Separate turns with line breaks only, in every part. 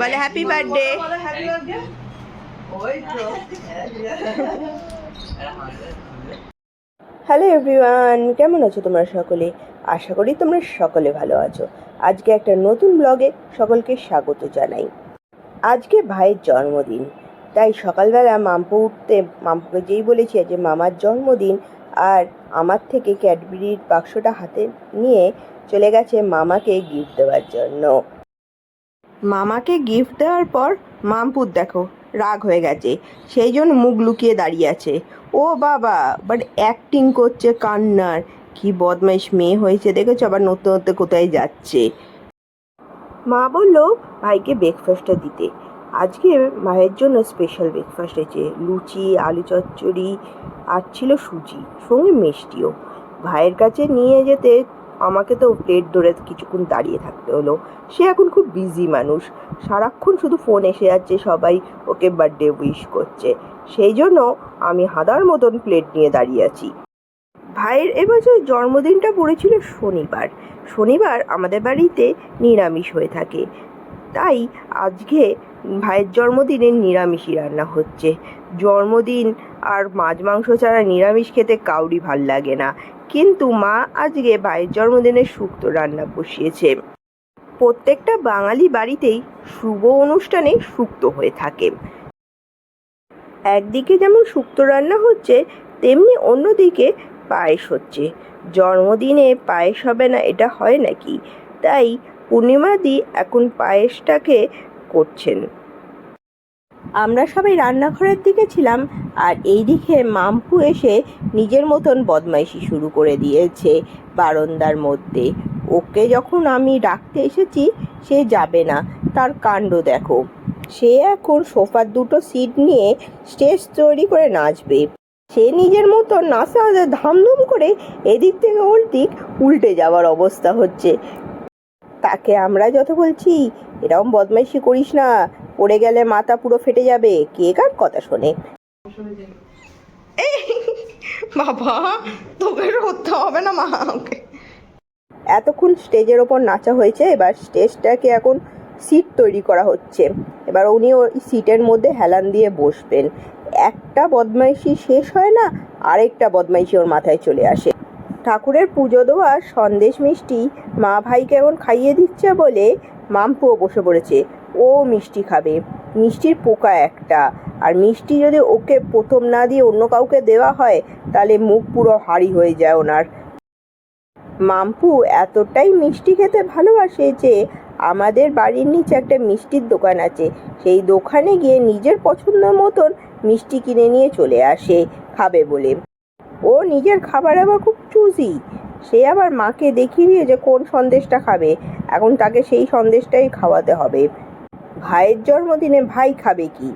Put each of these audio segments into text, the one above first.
বলে happy birthday hello everyone কেমন আছো তোমরা সকলে? আশা করি তোমরা সকলে ভালো আছো। আজকে একটা নতুন ব্লগে সকলকে স্বাগত জানাই। আজকে ভাইয়ের জন্মদিন, তাই সকালবেলা মাম্পু উঠতে, মাম্পুকে যেই বলেছি যে মামার জন্মদিন, আর আমার থেকে ক্যাডবেরির বাক্সটা হাতে নিয়ে চলে গেছে মামাকে গিফট দেওয়ার জন্য। মামাকে গিফট দেওয়ার পর মামপুর দেখো, রাগ হয়ে গেছে। সেই জন্য মুখ লুকিয়ে দাঁড়িয়ে আছে। ও বাবা বাট অ্যাক্টিং করছে কান্নার। কি বদমাইশ মেয়ে হয়েছে দেখেছ? আবার নতুন নতুন কোথায় যাচ্ছে? মা বলল, ভাইকে ব্রেকফাস্টটা দিতে। আজকে মায়ের জন্য স্পেশাল ব্রেকফাস্ট হয়েছে। লুচি, আলু চচ্চড়ি, আর ছিল সুজি, সঙ্গে মিষ্টিও। ভাইয়ের কাছে নিয়ে যেতে আমাকে তো প্লেট ধরে কিছুক্ষণ দাঁড়িয়ে থাকতে হলো। সে এখন খুব বিজি মানুষ। সারাক্ষণ শুধু ফোন এসে যাচ্ছে, সবাই ওকে বার্থডে উইশ করছে। সেই জন্য আমি হাদার মতন প্লেট নিয়ে দাঁড়িয়ে আছি। ভাইয়ের এবছর জন্মদিনটা পড়েছিল শনিবার। শনিবার আমাদের বাড়িতে নিরামিষ হয়ে থাকে। তাই আজকে ভাইয়ের জন্মদিনে নিরামিষই রান্না হচ্ছে। জন্মদিন আর মাছ মাংস ছাড়া নিরামিষ খেতে কাউরি ভালো লাগে না। কিন্তু মা আজকে ভাইয়ের জন্মদিনে শুক্তো রান্না বসিয়েছে। প্রত্যেকটা বাঙালি বাড়িতেই শুভ অনুষ্ঠানে শুক্তো হয়ে থাকে। একদিকে যেমন শুক্তো রান্না হচ্ছে, তেমনি অন্যদিকে পায়েস হচ্ছে। জন্মদিনে পায়েস হবে না, এটা হয় নাকি? তাই পূর্ণিমাদি এখন পায়েসটাকে করছেন। আমরা সবাই রান্নাঘরের দিকে ছিলাম আর এই দিকে মাম্পু এসে নিজের মতন বদমাইশি শুরু করে দিয়েছে বারান্দার মধ্যে। ওকে যখন আমি ডাকতে এসেছি, সে যাবে না। তার কাণ্ড দেখো। সে এখন সোফার দুটো সিট নিয়ে স্টেজ তৈরি করে নাচবে। সে নিজের মতো নাচা ধামধুম করে এদিক থেকে ওর দিক উল্টে যাওয়ার অবস্থা হচ্ছে। তাকে আমরা যত বলছি, এরকম বদমাইশি করিস না। পড়ে গেলে মাথা পুরো ফেটে যাবে। কে কার কথা শোনে? বাবা তোকে করতে হবে না মা ওকে এতক্ষণ স্টেজের ওপর নাচা হয়েছে এবার স্টেজটাকে এখন সিট তৈরি করা হচ্ছে। এবার উনি ওই সিটের মধ্যে হেলান দিয়ে বসবেন। একটা বদমাইশি শেষ হয় না আরেকটা বদমাইশি ওর মাথায় চলে আসে। ঠাকুরের পুজো দেওয়া সন্দেশ মিষ্টি মা ভাইকে এখন খাইয়ে দিচ্ছে বলে মাম্পুও বসে পড়েছে। ও মিষ্টি খাবে। মিষ্টির পোকা একটা। আর মিষ্টি যদি ওকে প্রথম না দিয়ে অন্য কাউকে দেওয়া হয়, তাহলে মুখ পুরো হাড়ি হয়ে যায় ওনার। মাম্পু এতটাই মিষ্টি খেতে ভালোবাসে যে, আমাদের বাড়ির নিচে একটা মিষ্টির দোকান আছে। সেই দোকানে গিয়ে নিজের পছন্দ মতন মিষ্টি কিনে নিয়ে চলে আসে, খাবে বলে। ও নিজের খাবার আবার খুব চুজি। সে আবার মাকে দেখিয়ে দিয়ে যে কোন সন্দেশটা খাবে। এখন তাকে সেই সন্দেশটাই খাওয়াতে হবে। ভাইয়ের জন্মদিনে ভাই খাবে কি?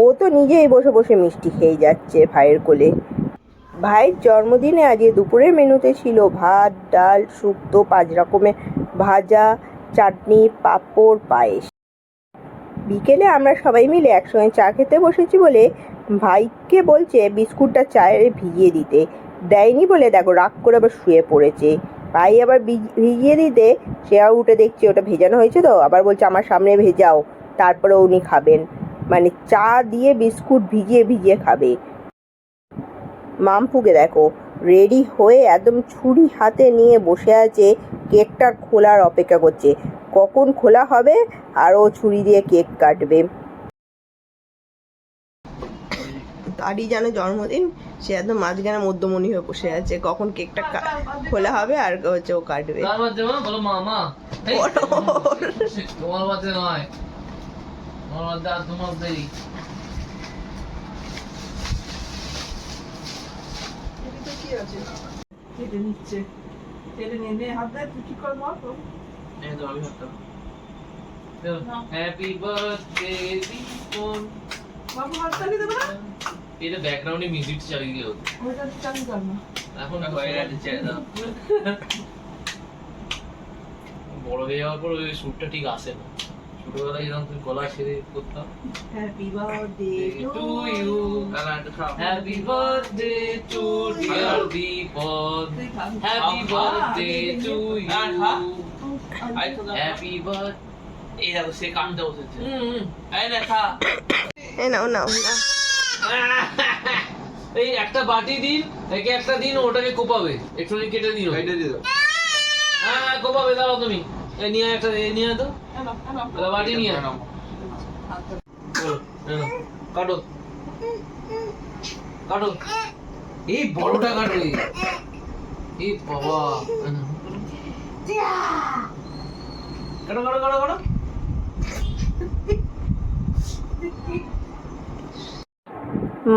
ও তো নিজেই বসে বসে মিষ্টি খেয়ে যাচ্ছে ভাইয়ের কোলে। ভাইয়ের জন্মদিনে আজকে দুপুরের মেনুতে ছিল ভাত, ডাল, শুক্তো, পাঁচ রকমের ভাজা, চাটনি, পাঁপড়, পায়েস। বিকেলে আমরা সবাই মিলে একসঙ্গে চা খেতে বসেছি বলে ভাইকে বলছে বিস্কুটটা চায়ের ভিজিয়ে দিতে। দেয়নি বলে দেখো রাগ করে আবার শুয়ে পড়েছে। ভাই আবার ভিজিয়ে দিতে, সে উঠে দেখছে ওটা ভেজানো হয়েছে তো। আবার বলছে, আমার সামনে ভেজাও। তারপরে উনি খাবেন। মানে চা দিয়ে বিস্কুট ভিজিয়ে ভিজিয়ে খাবে। মামপুকে দেখো রেডি হয়ে একদম ছুরি হাতে নিয়ে বসে আছে কেকটার খোলার অপেক্ষা করছে। কখন খোলা হবে? আর ও ছুরি দিয়ে কেক কাটবে। তারই যেন জন্মদিন সে একদম মাঝখানে মধ্যমণি হয়ে বসে আছে। কখন কেকটা খোলা হবে আর হচ্ছে ও কাটবে।
তোমার নয় তোমার বাচ্চা আর তোমার দেরি
কেটে নিচ্ছে কেটে নিয়ে নে হাত দেয় তুই কি করে বল তো
এই তো আমি হাতটা হ্যাপি বার্থডে রিপন
বাবু হাত চালিয়ে দেবে না
এটা ব্যাকগ্রাউন্ডে মিউজিক চালিয়ে দিও
কর না
এখন বাইরে আছে দাও বড় হয়ে যাওয়ার পর ওই শ্যুটটা ঠিক আসে না ছোটবেলায় যখন তুমি গলা ছেড়ে করতাম।
হ্যাপি বার্থডে তুই খা
Happy birthday to you
আর খা।
Happy birthday এই দেখো সে কানতে বসেছে। হুম হুম। এই না
নাও নাও নাও।
এই একটা বাটি দিন একে একটা দিন ওটাকে কোপাবে। একটু কেটে দিন
কেটে দিয়ে দাও।
হ্যাঁ কোপাবে দাঁড়াও তুমি। নিয়ে তো।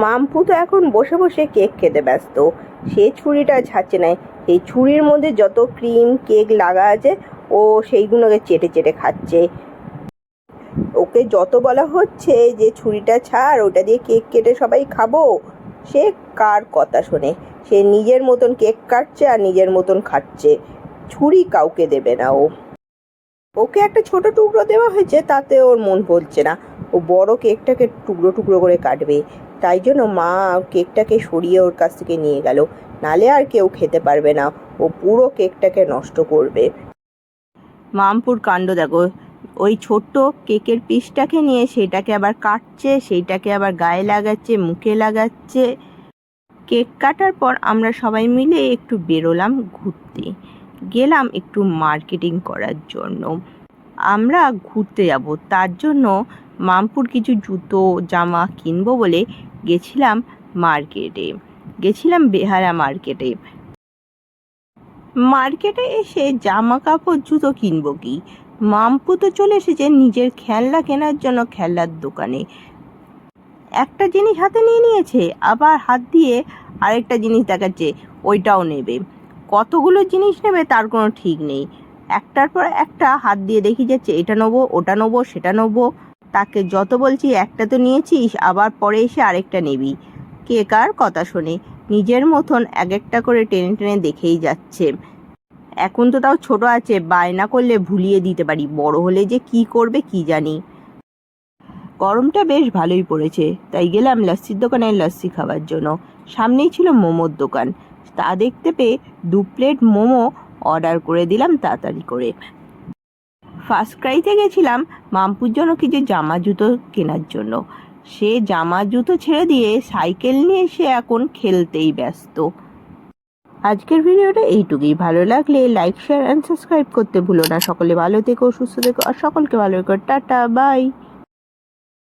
মামপু তো এখন বসে বসে কেক খেতে ব্যস্ত। সে ছুরিটা ছাড়ছে না এই ছুরির মধ্যে যত ক্রিম, কেক লাগা আছে ও সেইগুলোকে চেটে চেটে খাচ্ছে। ওকে যত বলা হচ্ছে যে ছুরিটা ছাড়, ওটা দিয়ে কেক কেটে সবাই খাব, সে কার কথা শোনে? সে নিজের মতন কেক কাটছে আর নিজের মতন খাচ্ছে। ছুরি কাউকে দেবে না ও। ওকে একটা ছোট টুকরো দেওয়া হয়েছে, তাতে ওর মন বলছে না। ও বড় কেকটাকে টুকরো টুকরো করে কাটবে। তাই জন্য মা কেকটাকে সরিয়ে ওর কাছ থেকে নিয়ে গেল। নালে আর কেউ খেতে পারবে না। ও পুরো কেকটাকে নষ্ট করবে। মামপুর কাণ্ড, দেখো। ওই ছোট্ট কেকের পিসটাকে নিয়ে সেটাকে আবার কাটছে সেইটাকে আবার গায়ে লাগাচ্ছে, মুখে লাগাচ্ছে। কেক কাটার পর আমরা সবাই মিলে একটু বেরোলাম ঘুরতে। গেলাম একটু মার্কেটিং করার জন্য। আমরা ঘুরতে যাব। তার জন্য মামপুর কিছু জুতো, জামা কিনবো বলে গেছিলাম মার্কেটে। গেছিলাম বেহারা মার্কেটে। মার্কেটে এসে জামা কাপড় জুতো কিনবো কি? মামপু তো চলে এসেছে নিজের খেলনা কেনার জন্য খেলনার দোকানে। একটা জিনিস হাতে নিয়ে নিয়েছে, আবার হাত দিয়ে আরেকটা জিনিস দেখাচ্ছে, ওইটাও নেবে। কতগুলো জিনিস নেবে তার কোনো ঠিক নেই। একটার পর একটা হাত দিয়ে দেখি যাচ্ছে, এটা নেব, ওটা নেব, সেটা নেব। তাকে যত বলছি একটা তো নিয়েছিস, আবার পরে এসে আরেকটা নিবি। কে কার কথা শোনে। নিজের মতন এক একটা করে টেনে টেনে দেখেই যাচ্ছে। এখন তো তাও ছোট আছে, বায়না করলে ভুলিয়ে দিতে পারি, বড় হলে যে কি করবে কি জানি। গরমটা বেশ ভালোই পড়েছে, তাই গেলাম লস্যির দোকানে লস্যি খাওয়ার জন্য। সামনেই ছিল মোমোর দোকান, তা দেখতে পেয়ে দু প্লেট মোমো অর্ডার করে দিলাম তাড়াতাড়ি করে। ফার্স্ট ক্রাইতে গেছিলাম মামপুর জন্য কিছু জামা জুতো কেনার জন্য। সে জামা জুতো ছেড়ে দিয়ে সাইকেল নিয়ে সে এখন খেলতেই ব্যস্ত। আজকের ভিডিওটা এইটুকুই। ভালো লাগলে লাইক শেয়ার অ্যান্ড সাবস্ক্রাইব করতে ভুলো না। সকলে ভালো থেকো, সুস্থ থেকো, আর সকলকে ভালো রেখো। Tata bye